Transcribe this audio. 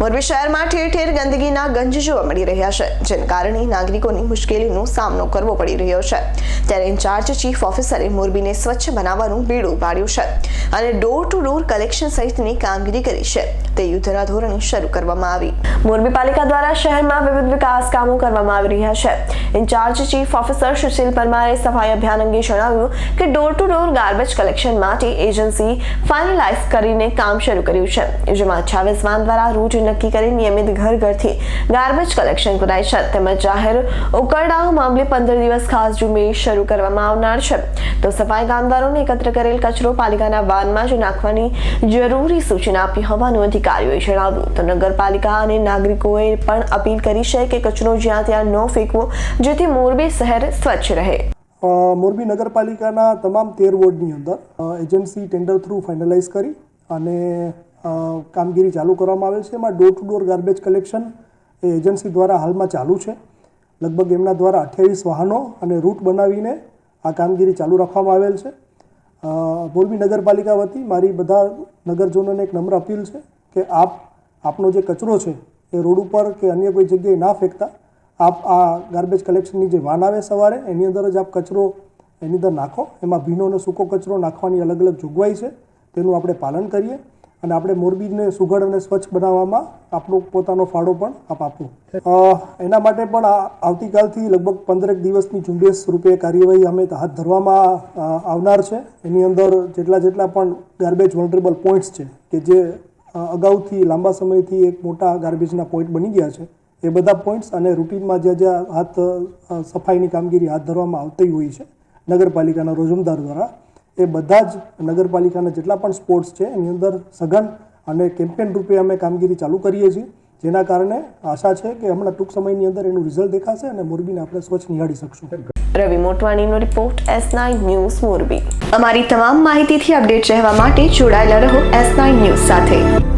મોરબી શહેરમાં ઠેર ઠેર ગંદકીના ગંજ જોવા મળી રહ્યા છે, જેને કારણે નાગરિકોની મુશ્કેલીનો સામનો કરવો પડી રહ્યો છે. ત્યારે ઇન્ચાર્જ ચીફ ઓફિસરે મોરબીને સ્વચ્છ બનાવવાનું બીડું પાડ્યું છે અને ડોર ટુ ડોર કલેક્શન સહિતની કામગીરી કરી છે. તે યુદ્ધના ધોરણે શરૂ કરવામાં આવી. મોરબી પાલિકા દ્વારા શહેરમાં વિવિધ વિકાસ કામો કરવામાં આવી રહ્યા છે. ઇન્ચાર્જ ચીફ ઓફિસર સુશીલ પરમારે સફાઈ અભિયાન અંગે જણાવ્યું કે door to door garbage collection માટે એજન્સી ફાઇનલાઇઝ કરીને કામ શરૂ કર્યું છે. જેમાં અઠ્યાવીસ વાન દ્વારા રૂટ નક્કી કરી નિયમિત ઘર ઘરથી ગાર્બેજ કલેક્શન કરાય છે. તેમજ જાહેર ઉકરડાઓ મામલે પંદર દિવસ ખાસ ઝુંબેશ શરૂ કરવામાં આવનાર છે. તો સફાઈ કામદારોને એકત્ર કરેલ કચરો પાલિકાના વાનમાં જ નાખવાની જરૂરી સૂચના આપી હોવાનું અધિકારીઓએ જણાવ્યું. તો નગરપાલિકા અને નાગરિકોએ પણ અપીલ કરી છે કે કચરો જ્યાં ત્યાં ન ફેંકવો, જેથી મોરબી શહેર સ્વચ્છ રહે. મોરબી નગરપાલિકાના તમામ તેર વોર્ડની અંદર એજન્સી ટેન્ડર થ્રુ ફાઇનલાઇઝ કરી અને કામગીરી ચાલુ કરવામાં આવેલ છે. એમાં door to door garbage collection A agency દ્વારા હાલમાં ચાલુ છે. લગભગ એમના દ્વારા અઠ્યાવીસ વાહનો અને રૂટ બનાવીને આ કામગીરી ચાલુ રાખવામાં આવેલ છે. મોરબી નગરપાલિકા વતી મારી બધા નગરજનોને એક નમ્ર અપીલ છે કે આપ, આપનો જે કચરો છે એ રોડ ઉપર કે અન્ય કોઈ જગ્યાએ ના ફેંકતા. આપ આ ગાર્બેજ કલેક્શનની જે વાન આવે સવારે, એની અંદર જ આપ કચરો એની અંદર નાખો. એમાં ભીનો અને સૂકો કચરો નાખવાની અલગ અલગ જોગવાઈ છે. તેનું આપણે પાલન કરીએ. અને આપણે મોરબીને સુઘડ અને સ્વચ્છ બનાવવામાં આપણો પોતાનો ફાળો પણ આપ આપો. એના માટે પણ આવતીકાલથી લગભગ પંદરેક દિવસની ઝુંબેશ રૂપે કાર્યવાહી અમે હાથ ધરવામાં આવનાર છે. એની અંદર જેટલા જેટલા પણ ગાર્બેજ વોલ્ટરેબલ પોઈન્ટ્સ છે કે જે અગાઉથી લાંબા સમયથી એક મોટા ગાર્બેજના પોઈન્ટ બની ગયા છે, એ બધા પોઈન્ટ્સ અને રૂટીનમાં જ્યાં જ્યાં હાથ સફાઈની કામગીરી હાથ ધરવામાં આવતી હોય છે, નગરપાલિકાના રોજમદાર દ્વારા એ બધા જ નગરપાલિકાના જેટલા પણ સ્પોર્ટ્સ છે, એની અંદર સઘન અને કેમ્પેન રૂપે અમે કામગીરી ચાલુ કરીએ છીએ. જેના કારણે આશા છે કે હમણાં ટૂંક સમયની અંદર એનું રિઝલ્ટ દેખાશે અને મોરબીને આપણે સ્વચ્છ નિહાળી શકશું. Ravi મોટવાણીનો report S nine news Morbi. અમારી તમામ માહિતીથી અપડેટ રહેવા માટે જોડાયેલા રહો એસ નાઇન ન્યૂઝ સાથે.